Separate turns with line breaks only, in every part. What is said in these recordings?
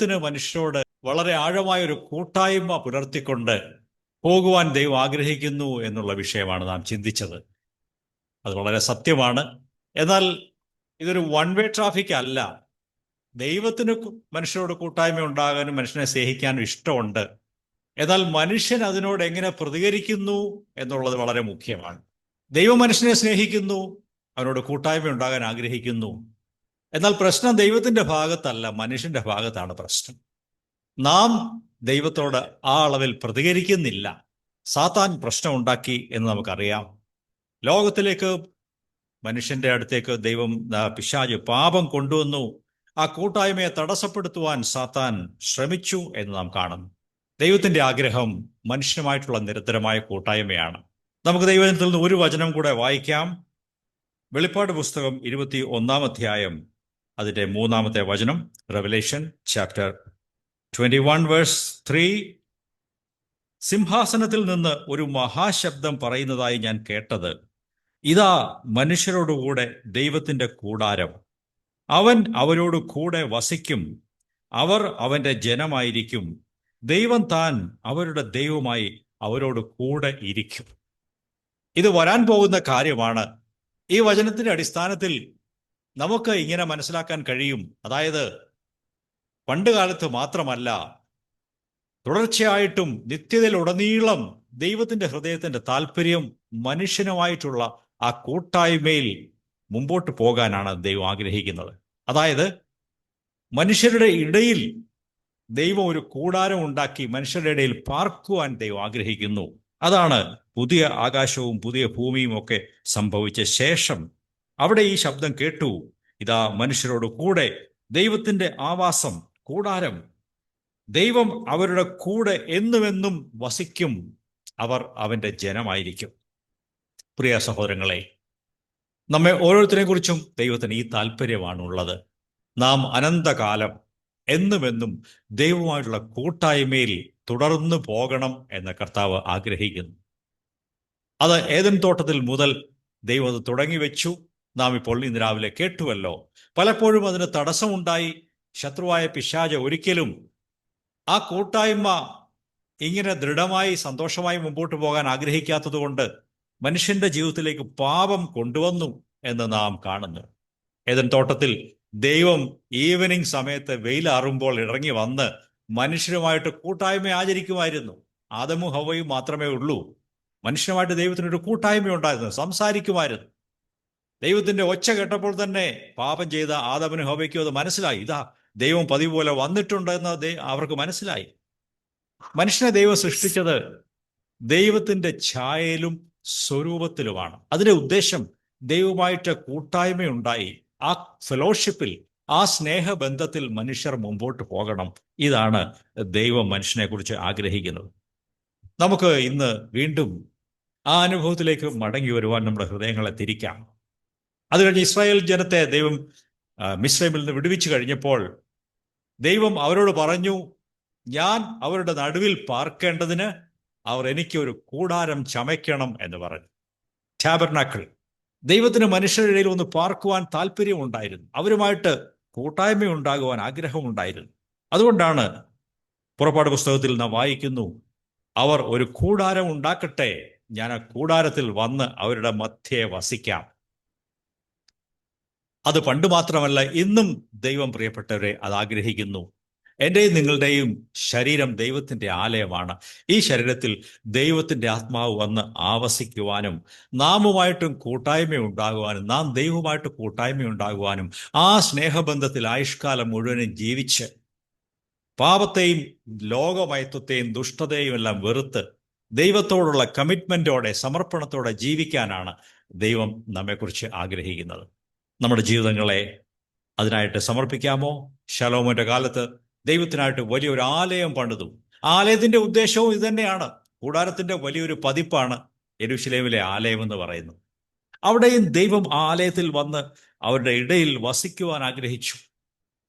ദൈവത്തിന് മനുഷ്യരോട് വളരെ ആഴമായ ഒരു കൂട്ടായ്മ പുലർത്തിക്കൊണ്ട് പോകുവാൻ ദൈവം ആഗ്രഹിക്കുന്നു എന്നുള്ള വിഷയമാണ് നാം ചിന്തിച്ചത്. അത് വളരെ സത്യമാണ്. എന്നാൽ ഇതൊരു വൺ വേ ട്രാഫിക് അല്ല. ദൈവത്തിന് മനുഷ്യരോട് കൂട്ടായ്മ ഉണ്ടാകാനും മനുഷ്യനെ സ്നേഹിക്കാനും ഇഷ്ടമുണ്ട്. എന്നാൽ മനുഷ്യൻ അതിനോട് എങ്ങനെ പ്രതികരിക്കുന്നു എന്നുള്ളത് വളരെ മുഖ്യമാണ്. ദൈവം മനുഷ്യനെ സ്നേഹിക്കുന്നു അവനോട് കൂട്ടായ്മ ഉണ്ടാകാൻ ആഗ്രഹിക്കുന്നു. എന്നാൽ പ്രശ്നം ദൈവത്തിന്റെ ഭാഗത്തല്ല മനുഷ്യന്റെ ഭാഗത്താണ് പ്രശ്നം. നാം ദൈവത്തോട് ആ അളവിൽ പ്രതികരിക്കുന്നില്ല. സാത്താൻ പ്രശ്നം ഉണ്ടാക്കി എന്ന് നമുക്കറിയാം. ലോകത്തിലേക്ക് മനുഷ്യന്റെ അടുത്തേക്ക് ദൈവം പിശാജ് പാപം കൊണ്ടുവന്നു. ആ കൂട്ടായ്മയെ തടസ്സപ്പെടുത്തുവാൻ സാത്താൻ ശ്രമിച്ചു എന്ന് നാം കാണുന്നു. ദൈവത്തിന്റെ ആഗ്രഹം മനുഷ്യനുമായിട്ടുള്ള നിരന്തരമായ കൂട്ടായ്മയാണ്. നമുക്ക് ദൈവത്തിൽ നിന്ന് ഒരു വചനം കൂടെ വായിക്കാം. വെളിപ്പാട് പുസ്തകം ഇരുപത്തി ഒന്നാം അധ്യായം അതിന്റെ മൂന്നാമത്തെ വചനം Revelation chapter twenty one verse three സിംഹാസനത്തിൽ നിന്ന് ഒരു മഹാശബ്ദം പറയുന്നതായി ഞാൻ കേട്ടത്. ഇതാ മനുഷ്യരോടുകൂടെ ദൈവത്തിന്റെ കൂടാരം. അവൻ അവരോട് കൂടെ വസിക്കും. അവർ അവന്റെ ജനമായിരിക്കും. ദൈവം താൻ അവരുടെ ദൈവമായി അവരോട് കൂടെ ഇരിക്കും. ഇത് വരാൻ പോകുന്ന കാര്യമാണ്. ഈ വചനത്തിന്റെ അടിസ്ഥാനത്തിൽ നമുക്ക് ഇങ്ങനെ മനസ്സിലാക്കാൻ കഴിയും. അതായത് പണ്ട് കാലത്ത് മാത്രമല്ല തുടർച്ചയായിട്ടും നിത്യതയിലുടനീളം ദൈവത്തിന്റെ ഹൃദയത്തിന്റെ താല്പര്യം മനുഷ്യനുമായിട്ടുള്ള ആ കൂട്ടായ്മയിൽ മുമ്പോട്ട് പോകാനാണ് ദൈവം ആഗ്രഹിക്കുന്നത്. അതായത് മനുഷ്യരുടെ ഇടയിൽ ദൈവം ഒരു കൂടാരം ഉണ്ടാക്കി മനുഷ്യരുടെ ഇടയിൽ പാർക്കുവാൻ ദൈവം ആഗ്രഹിക്കുന്നു. അതാണ് പുതിയ ആകാശവും പുതിയ ഭൂമിയും ഒക്കെ സംഭവിച്ച ശേഷം അവിടെ ഈ ശബ്ദം കേട്ടു. ഇതാ മനുഷ്യരോട് കൂടെ ദൈവത്തിന്റെ ആവാസം കൂടാരം. ദൈവം അവരുടെ കൂടെ എന്നുമെന്നും വസിക്കും. അവർ അവന്റെ ജനമായിരിക്കും. പ്രിയ സഹോദരങ്ങളെ നമ്മെ ഓരോരുത്തരെ കുറിച്ചും ദൈവത്തിന് ഈ താല്പര്യമാണുള്ളത് നാം അനന്തകാലം എന്നുമെന്നും ദൈവമായിട്ടുള്ള കൂട്ടായ്മയിൽ തുടർന്നു പോകണം എന്ന കർത്താവ് ആഗ്രഹിക്കുന്നു. അത് ഏതൻ തോട്ടത്തിൽ മുതൽ ദൈവം അത് തുടങ്ങി വെച്ചു നാം ഇപ്പോൾ ഇന്ന് രാവിലെ കേട്ടുവല്ലോ. പലപ്പോഴും അതിന് തടസ്സമുണ്ടായി. ശത്രുവായ പിശാജ് ഒരിക്കലും ആ കൂട്ടായ്മ ഇങ്ങനെ ദൃഢമായി സന്തോഷമായി മുമ്പോട്ട് പോകാൻ ആഗ്രഹിക്കാത്തതുകൊണ്ട് മനുഷ്യന്റെ ജീവിതത്തിലേക്ക് പാപം കൊണ്ടുവന്നു എന്ന് നാം കാണുന്നു. ഏതൻ തോട്ടത്തിൽ ദൈവം ഈവനിങ് സമയത്ത് വെയിലാറുമ്പോൾ ഇറങ്ങി വന്ന് മനുഷ്യരുമായിട്ട് കൂട്ടായ്മ ആചരിക്കുമായിരുന്നു. ആദമും ഹവയും മാത്രമേ ഉള്ളൂ. മനുഷ്യനുമായിട്ട് ദൈവത്തിനൊരു കൂട്ടായ്മ ഉണ്ടായിരുന്നു സംസാരിക്കുമായിരുന്നു. ദൈവത്തിന്റെ ഒച്ച കേട്ടപ്പോൾ തന്നെ പാപം ചെയ്ത ആദവന് ഹോബയ്ക്കും അത് മനസ്സിലായി. ഇതാ ദൈവം പതിവ് പോലെ വന്നിട്ടുണ്ട് എന്ന് അവർക്ക് മനസ്സിലായി. മനുഷ്യനെ ദൈവം സൃഷ്ടിച്ചത് ദൈവത്തിന്റെ ഛായയിലും സ്വരൂപത്തിലുമാണ്. അതിന്റെ ഉദ്ദേശം ദൈവമായിട്ട് കൂട്ടായ്മയുണ്ടായി. ആ ഫെലോഷിപ്പിൽ ആ സ്നേഹബന്ധത്തിൽ മനുഷ്യർ മുമ്പോട്ട് പോകണം. ഇതാണ് ദൈവം മനുഷ്യനെ കുറിച്ച് ആഗ്രഹിക്കുന്നത്. നമുക്ക് ഇന്ന് വീണ്ടും ആ അനുഭവത്തിലേക്ക് മടങ്ങി വരുവാൻ നമ്മുടെ ഹൃദയങ്ങളെ തിരിക്കാം. അത് കഴിഞ്ഞ് ഇസ്രായേൽ ജനത്തെ ദൈവം മിസ്രൈമിൽ നിന്ന് വിടുവിച്ചു കഴിഞ്ഞപ്പോൾ ദൈവം അവരോട് പറഞ്ഞു ഞാൻ അവരുടെ നടുവിൽ പാർക്കേണ്ടതിന് അവർ എനിക്ക് ഒരു കൂടാരം ചമയ്ക്കണം എന്ന് പറഞ്ഞു. ടാബർനാക്കൾ. ദൈവത്തിന് മനുഷ്യരുടെ ഒന്ന് പാർക്കുവാൻ താല്പര്യമുണ്ടായിരുന്നു അവരുമായിട്ട് കൂട്ടായ്മ ഉണ്ടാകുവാൻ ആഗ്രഹമുണ്ടായിരുന്നു അതുകൊണ്ടാണ് പുറപ്പാട് പുസ്തകത്തിൽ നാം വായിക്കുന്നു അവർ ഒരു കൂടാരം ഉണ്ടാക്കട്ടെ ഞാൻ ആ കൂടാരത്തിൽ വന്ന് അവരുടെ മധ്യേ വസിക്കാം. അത് പണ്ട് മാത്രമല്ല ഇന്നും ദൈവം പ്രിയപ്പെട്ടവരെ അത് ആഗ്രഹിക്കുന്നു. എന്റെയും നിങ്ങളുടെയും ശരീരം ദൈവത്തിന്റെ ആലയമാണ്. ഈ ശരീരത്തിൽ ദൈവത്തിന്റെ ആത്മാവ് വന്ന് ആവസിക്കുവാനും നാമുമായിട്ടും കൂട്ടായ്മ ഉണ്ടാകുവാനും നാം ദൈവമായിട്ട് കൂട്ടായ്മ ഉണ്ടാകുവാനും ആ സ്നേഹബന്ധത്തിൽ ആയുഷ്കാലം മുഴുവനും ജീവിച്ച് പാപത്തെയും ലോകമയത്വത്തെയും ദുഷ്ടതയും എല്ലാം വെറുത്ത് ദൈവത്തോടുള്ള കമ്മിറ്റ്മെന്റോടെ സമർപ്പണത്തോടെ ജീവിക്കാനാണ് ദൈവം നമ്മെക്കുറിച്ച് ആഗ്രഹിക്കുന്നത്. നമ്മുടെ ജീവിതങ്ങളെ അതിനായിട്ട് സമർപ്പിക്കാമോ? ശലോമോന്റെ കാലത്ത് ദൈവത്തിനായിട്ട് വലിയൊരു ആലയം പണിതു. ആലയത്തിന്റെ ഉദ്ദേശവും ഇതുതന്നെയാണ്. കൂടാരത്തിന്റെ വലിയൊരു പതിപ്പാണ് എരുഷലേമിലെ ആലയം എന്ന് പറയുന്നു അവിടെയും ദൈവം ആലയത്തിൽ വന്ന് അവരുടെ ഇടയിൽ വസിക്കുവാൻ ആഗ്രഹിച്ചു.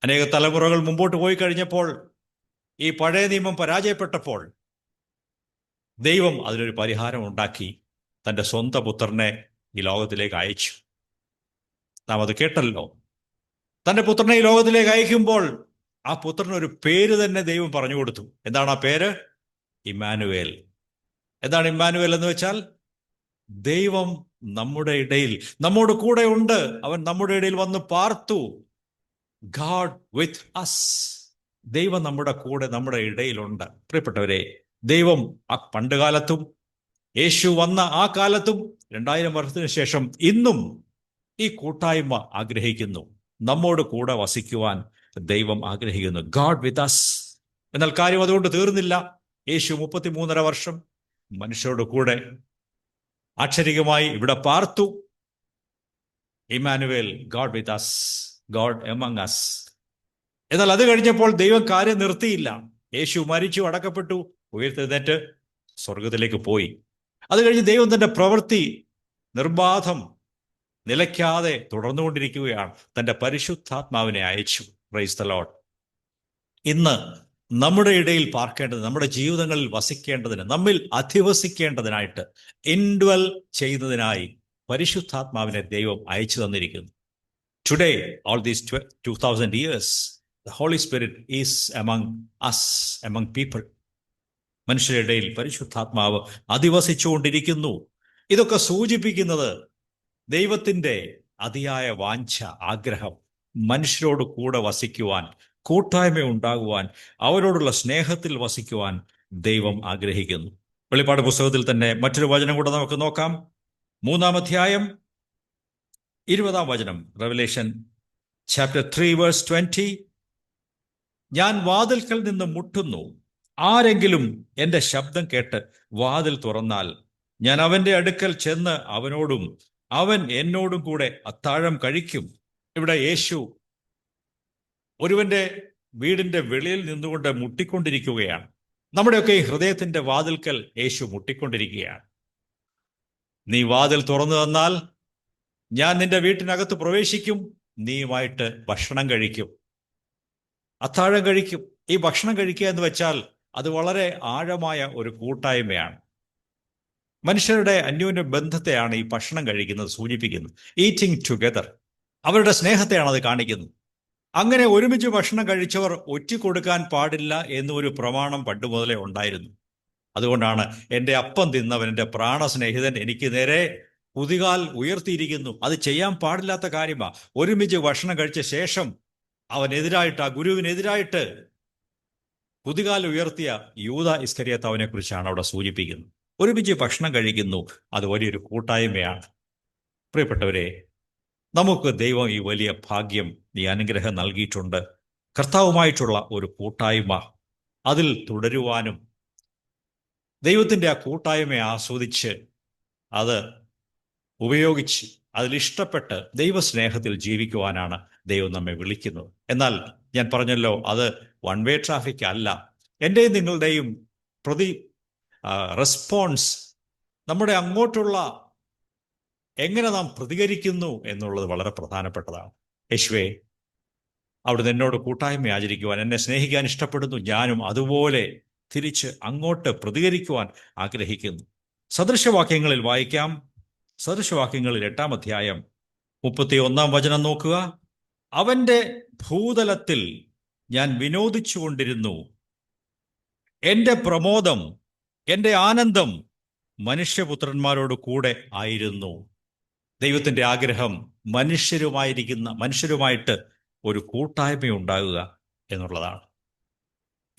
അനേക തലമുറകൾ മുമ്പോട്ട് പോയി കഴിഞ്ഞപ്പോൾ ഈ പഴയ നിയമം പരാജയപ്പെട്ടപ്പോൾ ദൈവം അതിനൊരു പരിഹാരം ഉണ്ടാക്കി തന്റെ സ്വന്തം പുത്രനെ ഈ ലോകത്തിലേക്ക് അയച്ചു. നാം അത് കേട്ടല്ലോ. തന്റെ പുത്രനെ ഈ ലോകത്തിലേക്ക് അയക്കുമ്പോൾ ആ പുത്രന് ഒരു പേര് തന്നെ ദൈവം പറഞ്ഞു കൊടുത്തു. എന്താണ് ആ പേര്? ഇമ്മാനുവേൽ. എന്താണ് ഇമ്മാനുവേൽ എന്ന് വെച്ചാൽ ദൈവം നമ്മുടെ ഇടയിൽ നമ്മോട് കൂടെ ഉണ്ട്. അവൻ നമ്മുടെ ഇടയിൽ വന്ന് പാർത്തു. God with us. ദൈവം നമ്മുടെ കൂടെ നമ്മുടെ ഇടയിലുണ്ട്. പ്രിയപ്പെട്ടവരെ ദൈവം ആ പണ്ട് കാലത്തും യേശു വന്ന ആ കാലത്തും രണ്ടായിരം വർഷത്തിന് ശേഷം ഇന്നും ഈ കൂട്ടായ്മ ആഗ്രഹിക്കുന്നു. നമ്മോട് കൂടെ വസിക്കുവാൻ ദൈവം ആഗ്രഹിക്കുന്നു. ഗാഡ് വിത്ത് അസ് എന്നാൽ കാര്യം അതുകൊണ്ട് തീർന്നില്ല. യേശു മുപ്പത്തിമൂന്നര വർഷം മനുഷ്യരോട് കൂടെ ആക്ഷരികമായി ഇവിടെ പാർത്തു. Emmanuel God with us God among us എന്നാൽ അത് കഴിഞ്ഞപ്പോൾ ദൈവം കാര്യം നിർത്തിയില്ല. യേശു മരിച്ചു അടക്കപ്പെട്ടു ഉയർത്തെഴുന്നേറ്റ് സ്വർഗത്തിലേക്ക് പോയി. അത് കഴിഞ്ഞ് ദൈവം തന്റെ പ്രവൃത്തി നിർബാധം നിലയ്ക്കാതെ തുടർന്നുകൊണ്ടിരിക്കുകയാണ്. തന്റെ പരിശുദ്ധാത്മാവിനെ അയച്ചു. പ്രൈസ് ദ ലോഡ് ഇന്ന് നമ്മുടെ ഇടയിൽ പാർക്കേണ്ടത് നമ്മുടെ ജീവിതങ്ങളിൽ വസിക്കേണ്ടതിന് നമ്മിൽ അധിവസിക്കേണ്ടതിനായിട്ട് ഇൻഡ്വൽ ചെയ്യുന്നതിനായി പരിശുദ്ധാത്മാവിനെ ദൈവം അയച്ചു തന്നിരിക്കുന്നു. Today all these two thousand years the Holy Spirit is among us among people മനുഷ്യരുടെ ഇടയിൽ പരിശുദ്ധാത്മാവ് അധിവസിച്ചുകൊണ്ടിരിക്കുന്നു. ഇതൊക്കെ സൂചിപ്പിക്കുന്നത് ദൈവത്തിന്റെ അതിയായ വാഞ്ച ആഗ്രഹം മനുഷ്യരോട് കൂടെ വസിക്കുവാൻ കൂട്ടായ്മ ഉണ്ടാകുവാൻ അവരോടുള്ള സ്നേഹത്തിൽ വസിക്കുവാൻ ദൈവം ആഗ്രഹിക്കുന്നു. വെളിപ്പാട് പുസ്തകത്തിൽ തന്നെ മറ്റൊരു വചനം കൂടെ നമുക്ക് നോക്കാം. മൂന്നാം അധ്യായം ഇരുപതാം വചനം Revelation chapter three verse twenty. ഞാൻ വാതിൽക്കൽ നിന്ന് മുട്ടുന്നു. ആരെങ്കിലും എന്റെ ശബ്ദം കേട്ട് വാതിൽ തുറന്നാൽ ഞാൻ അവന്റെ അടുക്കൽ ചെന്ന് അവനോടും അവൻ എന്നോടും കൂടെ അത്താഴം കഴിക്കും. ഇവിടെ യേശു ഒരുവന്റെ വീടിന്റെ വെളിയിൽ നിന്നുകൊണ്ട് മുട്ടിക്കൊണ്ടിരിക്കുകയാണ്. നമ്മുടെയൊക്കെ ഈ ഹൃദയത്തിന്റെ വാതിൽക്കൽ യേശു മുട്ടിക്കൊണ്ടിരിക്കുകയാണ്. നീ വാതിൽ തുറന്നു തന്നാൽ ഞാൻ നിന്റെ വീട്ടിനകത്ത് പ്രവേശിക്കും. നീയുമായിട്ട് ഭക്ഷണം കഴിക്കും. അത്താഴം കഴിക്കും. ഈ ഭക്ഷണം കഴിക്കുക എന്ന് വെച്ചാൽ അത് വളരെ ആഴമായ ഒരു കൂട്ടായ്മയാണ്. മനുഷ്യരുടെ അന്യോന്യ ബന്ധത്തെയാണ് ഈ ഭക്ഷണം കഴിക്കുന്നത് സൂചിപ്പിക്കുന്നത്. ഈറ്റിംഗ് ടുഗദർ അവരുടെ സ്നേഹത്തെയാണ് അത് കാണിക്കുന്നത്. അങ്ങനെ ഒരുമിച്ച് ഭക്ഷണം കഴിച്ചവർ ഒറ്റിക്കൊടുക്കാൻ പാടില്ല എന്നൊരു പ്രമാണം പണ്ട് മുതലേ ഉണ്ടായിരുന്നു. അതുകൊണ്ടാണ് എന്റെ അപ്പം തിന്നവൻ എന്റെ പ്രാണസ്നേഹിതൻ എനിക്ക് നേരെ കുതികാൽ ഉയർത്തിയിരിക്കുന്നു. അത് ചെയ്യാൻ പാടില്ലാത്ത കാര്യമാണ് ഒരുമിച്ച് ഭക്ഷണം കഴിച്ച ശേഷം അവനെതിരായിട്ട് ആ ഗുരുവിനെതിരായിട്ട് കുതികാൽ ഉയർത്തിയ യൂത ഇസ്കരിയത്ത് അവനെ കുറിച്ചാണ് അവിടെ സൂചിപ്പിക്കുന്നത്. ഒരുമിച്ച് ഭക്ഷണം കഴിക്കുന്നു. അത് വലിയൊരു കൂട്ടായ്മയാണ്. പ്രിയപ്പെട്ടവരെ നമുക്ക് ദൈവം ഈ വലിയ ഭാഗ്യം ഈ അനുഗ്രഹം നൽകിയിട്ടുണ്ട്. കർത്താവുമായിട്ടുള്ള ഒരു കൂട്ടായ്മ അതിൽ തുടരുവാനും ദൈവത്തിന്റെ ആ കൂട്ടായ്മയെ ആസ്വദിച്ച് അത് ഉപയോഗിച്ച് അതിലിഷ്ടപ്പെട്ട് ദൈവസ്നേഹത്തിൽ ജീവിക്കുവാനാണ് ദൈവം നമ്മെ വിളിക്കുന്നത്. എന്നാൽ ഞാൻ പറഞ്ഞല്ലോ അത് വൺ വേ ട്രാഫിക് അല്ല. എന്റെയും നിങ്ങളുടെയും പ്രതി റെസ്പോൺസ് നമ്മുടെ അങ്ങോട്ടുള്ള എങ്ങനെ നാം പ്രതികരിക്കുന്നു എന്നുള്ളത് വളരെ പ്രധാനപ്പെട്ടതാണ്. യേശുവേ അവിടുന്ന് എന്നോട് കൂട്ടായ്മ ആചരിക്കുവാൻ എന്നെ സ്നേഹിക്കാൻ ഇഷ്ടപ്പെടുന്നു. ഞാനും അതുപോലെ തിരിച്ച് അങ്ങോട്ട് പ്രതികരിക്കുവാൻ ആഗ്രഹിക്കുന്നു. സദൃശവാക്യങ്ങളിൽ വായിക്കാം. സദൃശവാക്യങ്ങളിൽ എട്ടാം അധ്യായം മുപ്പത്തി ഒന്നാം വചനം നോക്കുക. അവന്റെ ഭൂതലത്തിൽ ഞാൻ വിനോദിച്ചുകൊണ്ടിരുന്നു. എന്റെ പ്രമോദം എന്റെ ആനന്ദം മനുഷ്യപുത്രന്മാരോട് കൂടെ ആയിരുന്നു. ദൈവത്തിന്റെ ആഗ്രഹം മനുഷ്യരുമായിരിക്കുന്ന മനുഷ്യരുമായിട്ട് ഒരു കൂട്ടായ്മ ഉണ്ടാകുക എന്നുള്ളതാണ്.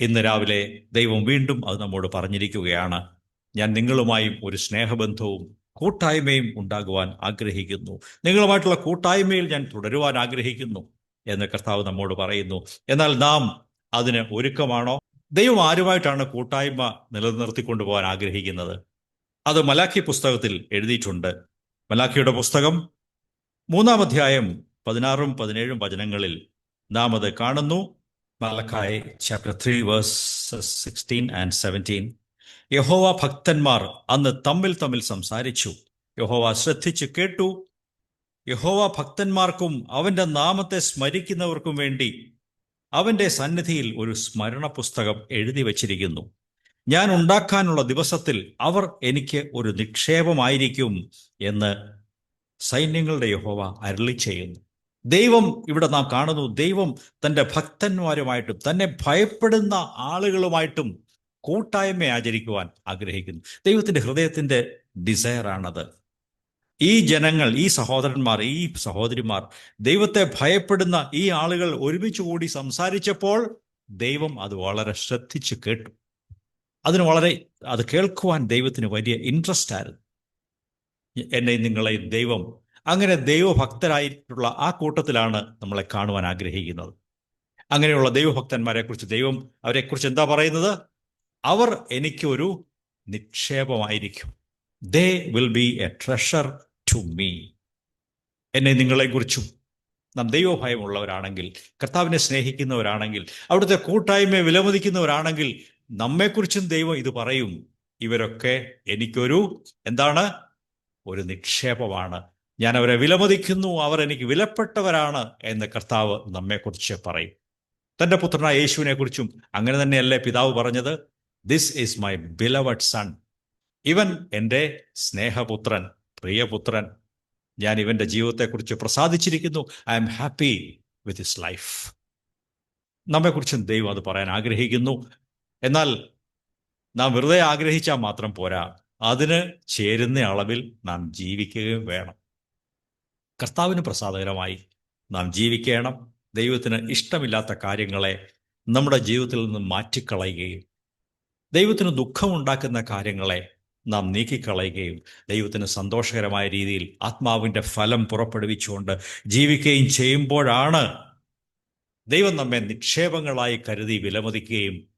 ഇന്ന് രാവിലെ ദൈവം വീണ്ടും അത് നമ്മോട് പറഞ്ഞിരിക്കുകയാണ്. ഞാൻ നിങ്ങളുമായും ഒരു സ്നേഹബന്ധവും കൂട്ടായ്മയും ഉണ്ടാകുവാൻ ആഗ്രഹിക്കുന്നു. നിങ്ങളുമായിട്ടുള്ള കൂട്ടായ്മയിൽ ഞാൻ തുടരുവാൻ ആഗ്രഹിക്കുന്നു എന്ന് കർത്താവ് നമ്മോട് പറയുന്നു. എന്നാൽ നാം അതിന് ഒരുക്കമാണോ? ദൈവം ആരുമായിട്ടാണ് കൂട്ടായ്മ നിലനിർത്തിക്കൊണ്ടു പോകാൻ ആഗ്രഹിക്കുന്നത്? അത് മലാഖി പുസ്തകത്തിൽ എഴുതിയിട്ടുണ്ട്. മലാഖിയുടെ പുസ്തകം മൂന്നാം അധ്യായം പതിനാറും പതിനേഴും വചനങ്ങളിൽ നാം അത് കാണുന്നു. Malachi chapter three verse sixteen and seventeen യഹോവ ഭക്തന്മാർ അന്ന് തമ്മിൽ തമ്മിൽ സംസാരിച്ചു. യഹോവ ശ്രദ്ധിച്ച് കേട്ടു. യഹോവ ഭക്തന്മാർക്കും അവന്റെ നാമത്തെ സ്മരിക്കുന്നവർക്കും വേണ്ടി അവന്റെ സന്നിധിയിൽ ഒരു സ്മരണ പുസ്തകം എഴുതി വച്ചിരിക്കുന്നു. ഞാൻ ഉണ്ടാക്കാനുള്ള ദിവസത്തിൽ അവർ എനിക്ക് ഒരു നിക്ഷേപമായിരിക്കും എന്ന് സൈന്യങ്ങളുടെ യഹോവ അരളി ചെയ്യുന്നു. ദൈവം ഇവിടെ നാം കാണുന്നു. ദൈവം തന്റെ ഭക്തന്മാരുമായിട്ടും തന്നെ ഭയപ്പെടുന്ന ആളുകളുമായിട്ടും കൂട്ടായ്മ ആചരിക്കുവാൻ ആഗ്രഹിക്കുന്നു ദൈവത്തിന്റെ ഹൃദയത്തിന്റെ ഡിസയറാണത് ഈ ജനങ്ങൾ ഈ സഹോദരന്മാർ ഈ സഹോദരിമാർ ദൈവത്തെ ഭയപ്പെടുന്ന ഈ ആളുകൾ ഒരുമിച്ച് കൂടി സംസാരിച്ചപ്പോൾ ദൈവം അത് വളരെ ശ്രദ്ധിച്ച് കേട്ടു. അതിന് വളരെ അത് കേൾക്കുവാൻ ദൈവത്തിന് വലിയ ഇൻട്രസ്റ്റ് ആയിരുന്നു. എന്നെ നിങ്ങളെ ദൈവം. അങ്ങനെ ദൈവഭക്തരായിട്ടുള്ള ആ കൂട്ടത്തിലാണ് നമ്മളെ കാണുവാൻ ആഗ്രഹിക്കുന്നത്. അങ്ങനെയുള്ള ദൈവഭക്തന്മാരെ കുറിച്ച് ദൈവം അവരെക്കുറിച്ച് എന്താ പറയുന്നത്? അവർ എനിക്കൊരു നിക്ഷേപമായിരിക്കും. They will be a treasure to me എന്നെ നിങ്ങളെക്കുറിച്ചും നാം ദൈവഭയമുള്ളവരാണെങ്കിൽ കർത്താവിനെ സ്നേഹിക്കുന്നവരാണെങ്കിൽ അവിടുത്തെ കൂട്ടായ്മയെ വിലമതിക്കുന്നവരാണെങ്കിൽ നമ്മെക്കുറിച്ചും ദൈവം ഇത് പറയും. ഇവരൊക്കെ എനിക്കൊരു എന്താണ്? ഒരു നിക്ഷേപമാണ്. ഞാൻ അവരെ വിലമതിക്കുന്നു അവർ എനിക്ക് വിലപ്പെട്ടവരാണ് എന്ന് കർത്താവ് നമ്മെക്കുറിച്ച് പറയും. തന്റെ പുത്രനായ യേശുവിനെ കുറിച്ചും അങ്ങനെ തന്നെയല്ലേ പിതാവ് പറഞ്ഞത്? This is my beloved son ഇവൻ എന്റെ സ്നേഹപുത്രൻ. പ്രിയപുത്രൻ ഞാൻ ഇവന്റെ ജീവിതത്തെക്കുറിച്ച് പ്രസാദിച്ചിരിക്കുന്നു. I'm happy with his life നമ്മെക്കുറിച്ചും ദൈവം അത് പറയാൻ ആഗ്രഹിക്കുന്നു. എന്നാൽ നാം വെറുതെ ആഗ്രഹിച്ചാൽ മാത്രം പോരാ. അതിന് ചേരുന്ന അളവിൽ നാം ജീവിക്കുകയും വേണം. കർത്താവിന് പ്രസാദകരമായി നാം ജീവിക്കണം. ദൈവത്തിന് ഇഷ്ടമില്ലാത്ത കാര്യങ്ങളെ നമ്മുടെ ജീവിതത്തിൽ നിന്ന് മാറ്റിക്കളയുകയും ദൈവത്തിന് ദുഃഖമുണ്ടാക്കുന്ന കാര്യങ്ങളെ നാം നീക്കിക്കളയുകയും ദൈവത്തിന് സന്തോഷകരമായ രീതിയിൽ ആത്മാവിന്റെ ഫലം പുറപ്പെടുവിച്ചുകൊണ്ട് ജീവിക്കുകയും ചെയ്യുമ്പോഴാണ് ദൈവം നമ്മെ നിക്ഷേപങ്ങളായി കരുതി വിലമതിക്കുകയും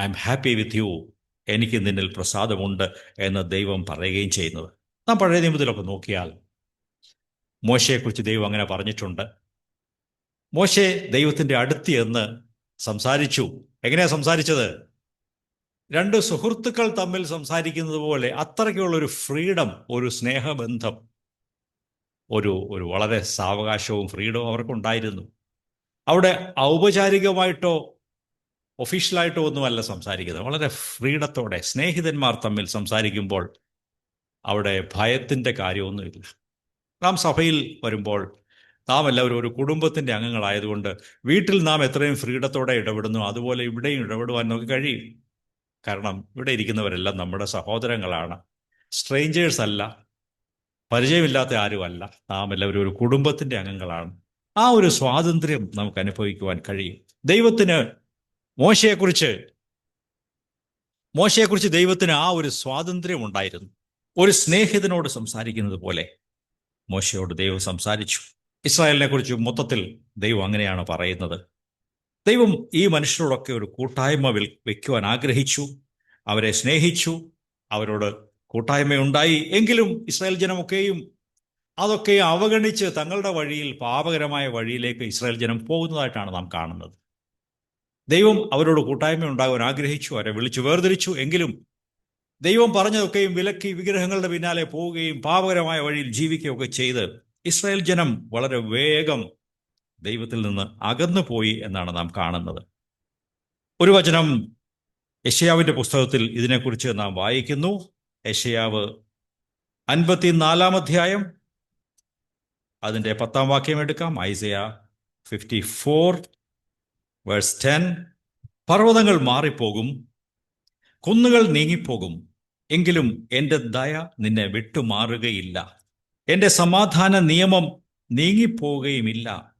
I'm happy with you എനിക്ക് നിന്നിൽ പ്രസാദമുണ്ട് എന്ന് ദൈവം പറയുകയും ചെയ്യുന്നത്. നാം പഴയ നിയമത്തിലൊക്കെ നോക്കിയാൽ മോശയെക്കുറിച്ച് ദൈവം അങ്ങനെ പറഞ്ഞിട്ടുണ്ട്. മോശെ ദൈവത്തിന്റെ അടുത്ത് എന്ന് സംസാരിച്ചു. എങ്ങനെയാണ് സംസാരിച്ചത്? രണ്ട് സുഹൃത്തുക്കൾ തമ്മിൽ സംസാരിക്കുന്നത് പോലെ അത്രയ്ക്കുള്ള ഒരു ഫ്രീഡം ഒരു സ്നേഹബന്ധം ഒരു ഒരു വളരെ സാവകാശവും ഫ്രീഡവും അവർക്കുണ്ടായിരുന്നു. അവിടെ ഔപചാരികമായിട്ടോ ഒഫീഷ്യലായിട്ടോ ഒന്നുമല്ല സംസാരിക്കുന്നത്. വളരെ ഫ്രീഡത്തോടെ സ്നേഹിതന്മാർ തമ്മിൽ സംസാരിക്കുമ്പോൾ അവിടെ ഭയത്തിന്റെ കാര്യമൊന്നുമില്ല. നാം സഭയിൽ വരുമ്പോൾ നാം എല്ലാവരും ഒരു കുടുംബത്തിന്റെ അംഗങ്ങളായതുകൊണ്ട് വീട്ടിൽ നാം എത്രയും ഫ്രീഡത്തോടെ ഇടപെടുന്നു അതുപോലെ ഇവിടെയും ഇടപെടുവാൻ നമുക്ക് കഴിയും. കാരണം ഇവിടെ ഇരിക്കുന്നവരെല്ലാം നമ്മുടെ സഹോദരങ്ങളാണ്. സ്ട്രേഞ്ചേഴ്സ് അല്ല. പരിചയമില്ലാത്ത ആരുമല്ല നാം എല്ലാവരും ഒരു കുടുംബത്തിന്റെ അംഗങ്ങളാണ്. ആ ഒരു സ്വാതന്ത്ര്യം നമുക്ക് അനുഭവിക്കുവാൻ കഴിയും. ദൈവത്തിന് മോശയെക്കുറിച്ച് മോശയെക്കുറിച്ച് ദൈവത്തിന് ആ ഒരു സ്വാതന്ത്ര്യം ഉണ്ടായിരുന്നു. ഒരു സ്നേഹിതനോട് സംസാരിക്കുന്നത് പോലെ മോശയോട് ദൈവം സംസാരിച്ചു. ഇസ്രായേലിനെ കുറിച്ച് മൊത്തത്തിൽ ദൈവം അങ്ങനെയാണ് പറയുന്നത്. ദൈവം ഈ മനുഷ്യരോടൊക്കെ ഒരു കൂട്ടായ്മ വെക്കുവാൻ ആഗ്രഹിച്ചു. അവരെ സ്നേഹിച്ചു. അവരോട് കൂട്ടായ്മയുണ്ടായി. എങ്കിലും ഇസ്രായേൽ ജനമൊക്കെയും അതൊക്കെ അവഗണിച്ച് തങ്ങളുടെ വഴിയിൽ പാപകരമായ വഴിയിലേക്ക് ഇസ്രായേൽ ജനം പോകുന്നതായിട്ടാണ് നാം കാണുന്നത്. ദൈവം അവരോട് കൂട്ടായ്മ ഉണ്ടാകുവാൻ ആഗ്രഹിച്ചു. അവരെ വിളിച്ചു വേർതിരിച്ചു. എങ്കിലും ദൈവം പറഞ്ഞതൊക്കെയും വിലക്കി വിഗ്രഹങ്ങളുടെ പിന്നാലെ പോവുകയും പാപകരമായ വഴിയിൽ ജീവിക്കുകയൊക്കെ ചെയ്ത് ഇസ്രായേൽ ജനം വളരെ വേഗം ദൈവത്തിൽ നിന്ന് അകന്നു പോയി എന്നാണ് നാം കാണുന്നത്. ഒരു വചനം യഷയാവിന്റെ പുസ്തകത്തിൽ ഇതിനെക്കുറിച്ച് നാം വായിക്കുന്നു. യഷയാവ് അൻപത്തിനാലാം അധ്യായം. അതിന്റെ പത്താം വാക്യം എടുക്കാം. Isaiah fifty four verse ten. പർവതങ്ങൾ മാറിപ്പോകും കുന്നുകൾ നീങ്ങിപ്പോകും. എങ്കിലും എന്റെ ദയ നിന്നെ വിട്ടുമാറുകയില്ല. എന്റെ സമാധാന നിയമം നീങ്ങിപ്പോവുകയുമില്ല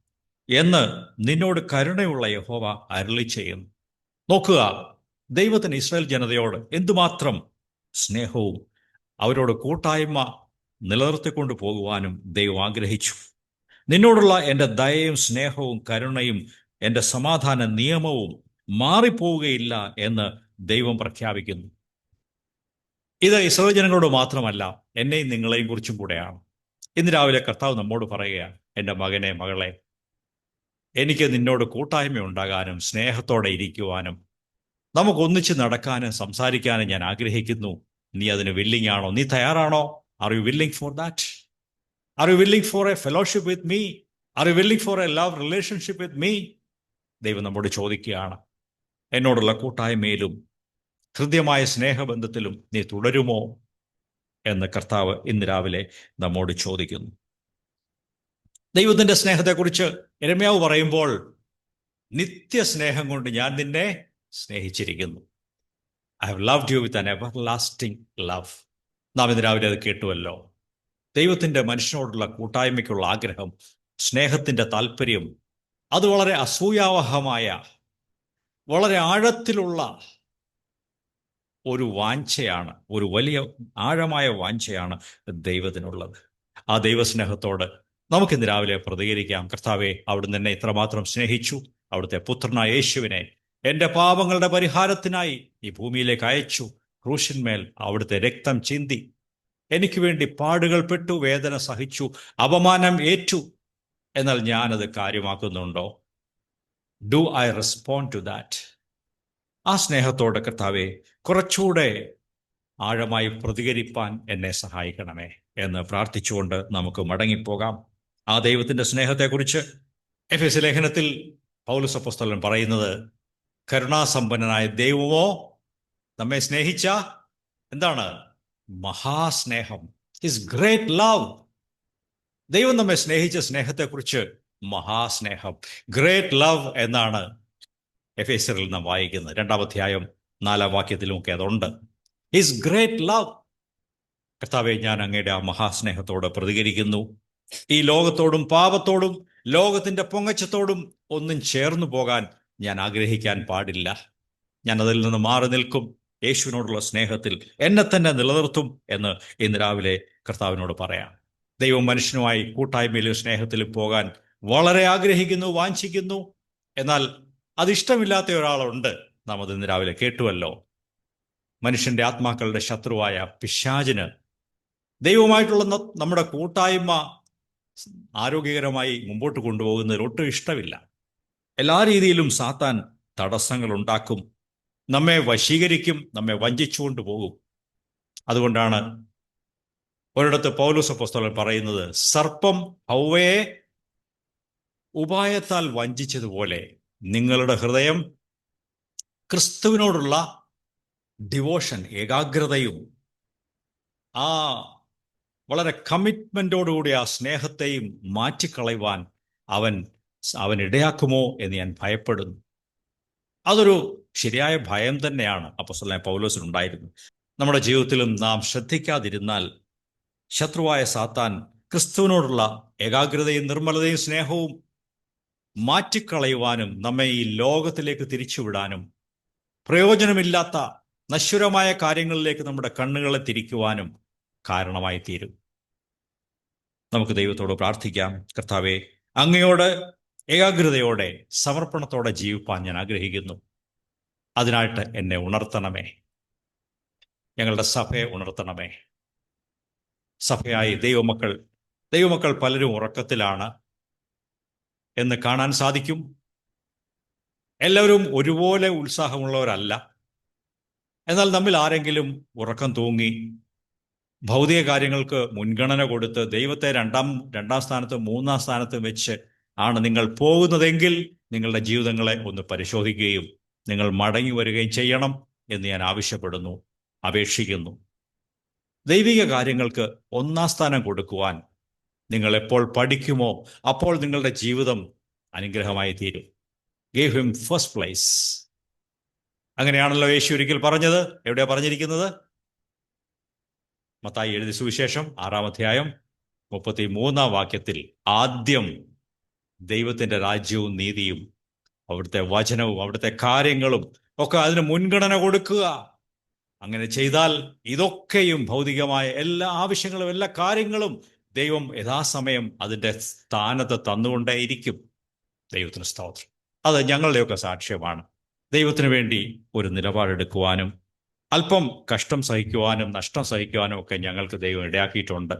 എന്ന് നിന്നോട് കരുണയുള്ള യഹോവ അരളി ചെയ്യുന്നു. നോക്കുക ദൈവത്തിന് ഇസ്രായേൽ ജനതയോട് എന്തുമാത്രം സ്നേഹവും അവരോട് കൂട്ടായ്മ നിലനിർത്തിക്കൊണ്ടു പോകുവാനും ദൈവം ആഗ്രഹിച്ചു. നിന്നോടുള്ള എന്റെ ദയയും സ്നേഹവും കരുണയും എന്റെ സമാധാന നിയമവും മാറിപ്പോവുകയില്ല എന്ന് ദൈവം പ്രഖ്യാപിക്കുന്നു. ഇത് ഇസ്രായേൽ ജനങ്ങളോട് മാത്രമല്ല എന്നെയും നിങ്ങളെയും കുറിച്ചും കൂടെയാണ്. ഇന്ന് രാവിലെ കർത്താവ് നമ്മോട് പറയുകയാണ് എന്റെ മകനെ മകളെ എനിക്ക് നിന്നോട് കൂട്ടായ്മ ഉണ്ടാകാനും സ്നേഹത്തോടെ ഇരിക്കുവാനും നമുക്കൊന്നിച്ച് നടക്കാനും സംസാരിക്കാനും ഞാൻ ആഗ്രഹിക്കുന്നു. നീ അതിന് വില്ലിംഗ് ആണോ? നീ തയ്യാറാണോ? Are you willing for that are you willing for a fellowship with me are you willing for a love relationship with me ദൈവം നമ്മോട് ചോദിക്കുകയാണ്. എന്നോടുള്ള കൂട്ടായ്മയിലും ഹൃദ്യമായ സ്നേഹബന്ധത്തിലും നീ തുടരുമോ? എന്ന് കർത്താവ് ഇന്ന് രാവിലെ നമ്മോട് ചോദിക്കുന്നു. ദൈവത്തിന്റെ സ്നേഹത്തെക്കുറിച്ച് എരമ്യാവ് പറയുമ്പോൾ നിത്യസ്നേഹം കൊണ്ട് ഞാൻ നിന്നെ സ്നേഹിച്ചിരിക്കുന്നു. I have love you with an everlasting love നാം ഇന്ന് രാവിലെ അത് കേട്ടുവല്ലോ. ദൈവത്തിന്റെ മനുഷ്യനോടുള്ള കൂട്ടായ്മയ്ക്കുള്ള ആഗ്രഹം സ്നേഹത്തിന്റെ താല്പര്യം അത് വളരെ അസൂയാവഹമായ വളരെ ആഴത്തിലുള്ള ഒരു വാഞ്ചയാണ് ഒരു വലിയ ആഴമായ വാഞ്ചയാണ് ദൈവത്തിനുള്ളത്. ആ ദൈവസ്നേഹത്തോട് നമുക്കിന്ന് രാവിലെ പ്രതികരിക്കാം. കർത്താവെ അവിടുന്ന് എന്നെ ഇത്രമാത്രം സ്നേഹിച്ചു. അവിടുത്തെ പുത്രനായ യേശുവിനെ എന്റെ പാപങ്ങളുടെ പരിഹാരത്തിനായി ഈ ഭൂമിയിലേക്ക് അയച്ചു. ക്രൂശിന്മേൽ അവിടുത്തെ രക്തം ചിന്തി. എനിക്ക് വേണ്ടി പാടുകൾ പെട്ടു വേദന സഹിച്ചു അപമാനം ഏറ്റു. എന്നാൽ ഞാനത് കാര്യമാക്കുന്നുണ്ടോ? Do I respond to that? ആ സ്നേഹത്തോടെ കർത്താവെ കുറച്ചുകൂടെ ആഴമായി പ്രതികരിപ്പാൻ എന്നെ സഹായിക്കണമേ എന്ന് പ്രാർത്ഥിച്ചുകൊണ്ട് നമുക്ക് മടങ്ങിപ്പോകാം. ആ ദൈവത്തിന്റെ സ്നേഹത്തെക്കുറിച്ച് എഫ് എസ് ലേഖനത്തിൽ പൗലുസ് പറയുന്നത് കരുണാസമ്പന്നനായ ദൈവമോ നമ്മെ സ്നേഹിച്ച എന്താണ്? മഹാസ്നേഹം. ഹിസ് ഗ്രേറ്റ് ലവ് ദൈവം നമ്മെ സ്നേഹിച്ച സ്നേഹത്തെക്കുറിച്ച് മഹാസ്നേഹം. ഗ്രേറ്റ് ലവ് എന്നാണ് എഫ് എസിൽ നാം വായിക്കുന്നത്. രണ്ടാം അധ്യായം നാലാം വാക്യത്തിലുമൊക്കെ അതുണ്ട്. ഹിസ് ഗ്രേറ്റ് ലവ് കർത്താവെ ഞാൻ അങ്ങയുടെ ആ മഹാസ്നേഹത്തോട് പ്രതികരിക്കുന്നു. ഈ ലോകത്തോടും പാപത്തോടും ലോകത്തിന്റെ പൊങ്ങച്ചത്തോടും ഒന്നും ചേർന്നു പോകാൻ ഞാൻ ആഗ്രഹിക്കാൻ പാടില്ല. ഞാൻ അതിൽ നിന്ന് മാറി നിൽക്കും. യേശുവിനോടുള്ള സ്നേഹത്തിൽ എന്നെ തന്നെ നിലനിർത്തും എന്ന് ഇന്ന് രാവിലെ കർത്താവിനോട് പറയാം. ദൈവം മനുഷ്യനുമായി കൂട്ടായ്മയിലും സ്നേഹത്തിലും പോകാൻ വളരെ ആഗ്രഹിക്കുന്നു വാഞ്ചിക്കുന്നു. എന്നാൽ അതിഷ്ടമില്ലാത്ത ഒരാളുണ്ട്. നാം അത് ഇന്ന് രാവിലെ കേട്ടുവല്ലോ. മനുഷ്യന്റെ ആത്മാക്കളുടെ ശത്രുവായ പിശാചിന് ദൈവമായിട്ടുള്ള നമ്മുടെ കൂട്ടായ്മ ആരോഗ്യകരമായി മുമ്പോട്ട് കൊണ്ടുപോകുന്നതിൽ ഒട്ടും ഇഷ്ടമില്ല. എല്ലാ രീതിയിലും സാത്താൻ തടസ്സങ്ങൾ ഉണ്ടാക്കും നമ്മെ വശീകരിക്കും നമ്മെ വഞ്ചിച്ചുകൊണ്ട് പോകും. അതുകൊണ്ടാണ് ഒരിടത്ത് പൗലോസ് പുസ്തകൻ പറയുന്നത് സർപ്പം ഹൗവയെ ഉപായത്താൽ വഞ്ചിച്ചതുപോലെ നിങ്ങളുടെ ഹൃദയം ക്രിസ്തുവിനോടുള്ള ഡിവോഷൻ ഏകാഗ്രതയും ആ വളരെ കമ്മിറ്റ്മെന്റോടുകൂടി ആ സ്നേഹത്തെയും മാറ്റിക്കളയുവാൻ അവൻ അവൻ ഇടയാക്കുമോ എന്ന് ഞാൻ ഭയപ്പെടുന്നു. അതൊരു ശരിയായ ഭയം തന്നെയാണ് അപ്പോസ്തലനായ പൗലോസിനുണ്ടായിരുന്നു നമ്മുടെ ജീവിതത്തിലും നാം ശ്രദ്ധിക്കാതിരുന്നാൽ ശത്രുവായ സാത്താൻ ക്രിസ്തുവിനോടുള്ള ഏകാഗ്രതയും നിർമ്മലതയും സ്നേഹവും മാറ്റിക്കളയുവാനും നമ്മെ ഈ ലോകത്തിലേക്ക് തിരിച്ചുവിടാനും പ്രയോജനമില്ലാത്ത നശ്വരമായ കാര്യങ്ങളിലേക്ക് നമ്മുടെ കണ്ണുകളെ തിരിക്കുവാനും കാരണമായി തീരും നമുക്ക് ദൈവത്തോട് പ്രാർത്ഥിക്കാം. കർത്താവെ അങ്ങയോട് ഏകാഗ്രതയോടെ സമർപ്പണത്തോടെ ജീവിപ്പാൻ ഞാൻ ആഗ്രഹിക്കുന്നു. അതിനായിട്ട് എന്നെ ഉണർത്തണമേ. ഞങ്ങളുടെ സഭയെ ഉണർത്തണമേ. സഭയായി ദൈവമക്കൾ ദൈവമക്കൾ പലരും ഉറക്കത്തിലാണ് എന്ന് കാണാൻ സാധിക്കും. എല്ലാവരും ഒരുപോലെ ഉത്സാഹമുള്ളവരല്ല. എന്നാൽ നമ്മിൽ ആരെങ്കിലും ഉറക്കം തൂങ്ങി ഭൗതിക കാര്യങ്ങൾക്ക് മുൻഗണന കൊടുത്ത് ദൈവത്തെ രണ്ടാം രണ്ടാം സ്ഥാനത്ത് മൂന്നാം സ്ഥാനത്ത് വെച്ച് ആണ് നിങ്ങൾ പോകുന്നതെങ്കിൽ നിങ്ങളുടെ ജീവിതങ്ങളെ ഒന്ന് പരിശോധിക്കുകയും നിങ്ങൾ മടങ്ങി വരികയും ചെയ്യണം എന്ന് ഞാൻ ആവശ്യപ്പെടുന്നു അപേക്ഷിക്കുന്നു. ദൈവിക കാര്യങ്ങൾക്ക് ഒന്നാം സ്ഥാനം കൊടുക്കുവാൻ നിങ്ങൾ എപ്പോൾ പഠിക്കുമോ അപ്പോൾ നിങ്ങളുടെ ജീവിതം അനുഗ്രഹമായി തീരും. ഗേവ് ഹിം ഫസ്റ്റ് പ്ലേസ് അങ്ങനെയാണല്ലോ യേശു ഒരിക്കൽ പറഞ്ഞത്. എവിടെയാ പറഞ്ഞിരിക്കുന്നത്? മത്തായി എഴുതി സുവിശേഷം ആറാം അധ്യായം മുപ്പത്തി മൂന്നാം വാക്യത്തിൽ ആദ്യം ദൈവത്തിന്റെ രാജ്യവും നീതിയും അവിടുത്തെ വചനവും അവിടുത്തെ കാര്യങ്ങളും ഒക്കെ അതിന് മുൻഗണന കൊടുക്കുക. അങ്ങനെ ചെയ്താൽ ഇതൊക്കെയും ഭൗതികമായ എല്ലാ ആവശ്യങ്ങളും എല്ലാ കാര്യങ്ങളും ദൈവം യഥാസമയം അതിന്റെ സ്ഥാനത്ത് തന്നുകൊണ്ടേയിരിക്കും. ദൈവത്തിന് സ്തോത്രം. അത് ഞങ്ങളുടെയൊക്കെ സാക്ഷ്യമാണ്. ദൈവത്തിന് വേണ്ടി ഒരു നിലപാടെടുക്കുവാനും അല്പം കഷ്ടം സഹിക്കുവാനും നഷ്ടം സഹിക്കുവാനും ഒക്കെ ഞങ്ങൾക്ക് ദൈവം ഇടയാക്കിയിട്ടുണ്ട്.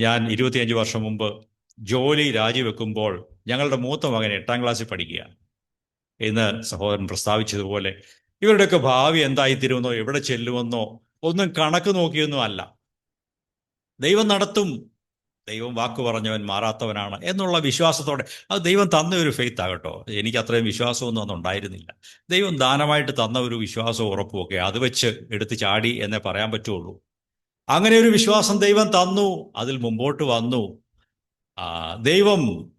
ഞാൻ ഇരുപത്തിയഞ്ച് വർഷം മുമ്പ് ജോലി രാജിവെക്കുമ്പോൾ ഞങ്ങളുടെ മൂത്ത മകൻ എട്ടാം ക്ലാസ്സിൽ പഠിക്കുകയാണ്. ഇന്ന് സഹോദരൻ പ്രസ്താവിച്ചതുപോലെ ഇവരുടെയൊക്കെ ഭാവി എന്തായിത്തീരുമെന്നോ എവിടെ ചെല്ലുമെന്നോ ഒന്നും കണക്ക് നോക്കിയൊന്നും അല്ല. ദൈവം നടത്തും ദൈവം വാക്ക് പറഞ്ഞവൻ മാറാത്തവനാണ് എന്നുള്ള വിശ്വാസത്തോടെ അത് ദൈവം തന്ന ഒരു ഫെയ്ത്ത് ആകട്ടോ എനിക്ക് അത്രയും വിശ്വാസമൊന്നും അന്ന് ഉണ്ടായിരുന്നില്ല. ദൈവം ദാനമായിട്ട് തന്ന ഒരു വിശ്വാസവും ഉറപ്പുമൊക്കെ അത് വെച്ച് എടുത്ത് ചാടി എന്നേ പറയാൻ പറ്റുള്ളൂ. അങ്ങനെ ഒരു വിശ്വാസം ദൈവം തന്നു അതിൽ മുമ്പോട്ട് വന്നു. ദൈവം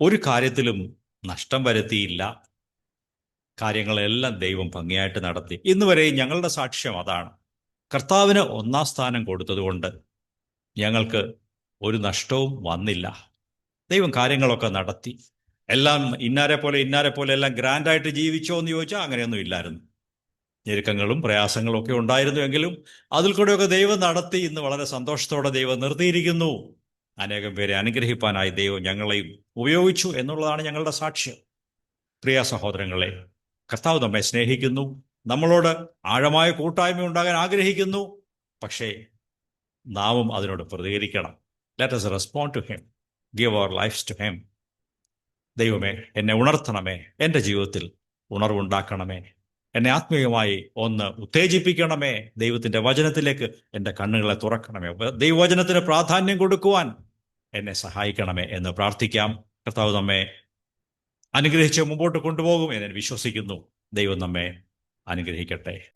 ഒരു കാര്യത്തിലും നഷ്ടം വരുത്തിയില്ല. കാര്യങ്ങളെല്ലാം ദൈവം ഭംഗിയായിട്ട് നടത്തി. ഇന്ന് വരെയും ഞങ്ങളുടെ സാക്ഷ്യം അതാണ്. കർത്താവിന് ഒന്നാം സ്ഥാനം കൊടുത്തതുകൊണ്ട് ഞങ്ങൾക്ക് ഒരു നഷ്ടവും വന്നില്ല. ദൈവം കാര്യങ്ങളൊക്കെ നടത്തി. എല്ലാം ഇന്നാരെ പോലെ ഇന്നാരെ പോലെ എല്ലാം ഗ്രാൻഡായിട്ട് ജീവിച്ചോ എന്ന് ചോദിച്ചാൽ അങ്ങനെയൊന്നും ഇല്ലായിരുന്നു. ഞെരുക്കങ്ങളും പ്രയാസങ്ങളും ഒക്കെ ഉണ്ടായിരുന്നു എങ്കിലും അതിൽ കൂടെയൊക്കെ ദൈവം നടത്തി ഇന്ന് വളരെ സന്തോഷത്തോടെ ദൈവം നിർത്തിയിരിക്കുന്നു. അനേകം പേരെ അനുഗ്രഹിപ്പാനായി ദൈവം ഞങ്ങളെയും ഉപയോഗിച്ചു എന്നുള്ളതാണ് ഞങ്ങളുടെ സാക്ഷ്യം. പ്രിയ സഹോദരങ്ങളെ കർത്താവ് നമ്മെ സ്നേഹിക്കുന്നു നമ്മളോട് ആഴമായ കൂട്ടായ്മ ഉണ്ടാകാൻ ആഗ്രഹിക്കുന്നു പക്ഷേ നാമും അതിനോട് പ്രതികരിക്കണം. Let us respond to him give our lifes to him ദൈവമേ എന്നെ ഉണർത്തണമേ. എന്റെ ജീവിതത്തിൽ ഉണർവുണ്ടാക്കണമേ. എന്നെ ആത്മീയമായി ഒന്ന് ഉത്തേജിപ്പിക്കണമേ. ദൈവത്തിന്റെ വചനത്തിലേക്ക് എന്റെ കണ്ണുകളെ തുറക്കണമേ. ദൈവവചനത്തിന് പ്രാധാന്യം കൊടുക്കുവാൻ എന്നെ സഹായിക്കണമേ എന്ന് പ്രാർത്ഥിക്കാം. കർത്താവ് നമ്മെ അനുഗ്രഹിച്ച് മുമ്പോട്ട് കൊണ്ടുപോകും എന്ന് വിശ്വസിക്കുന്നു. ദൈവം നമ്മെ അനുഗ്രഹിക്കട്ടെ.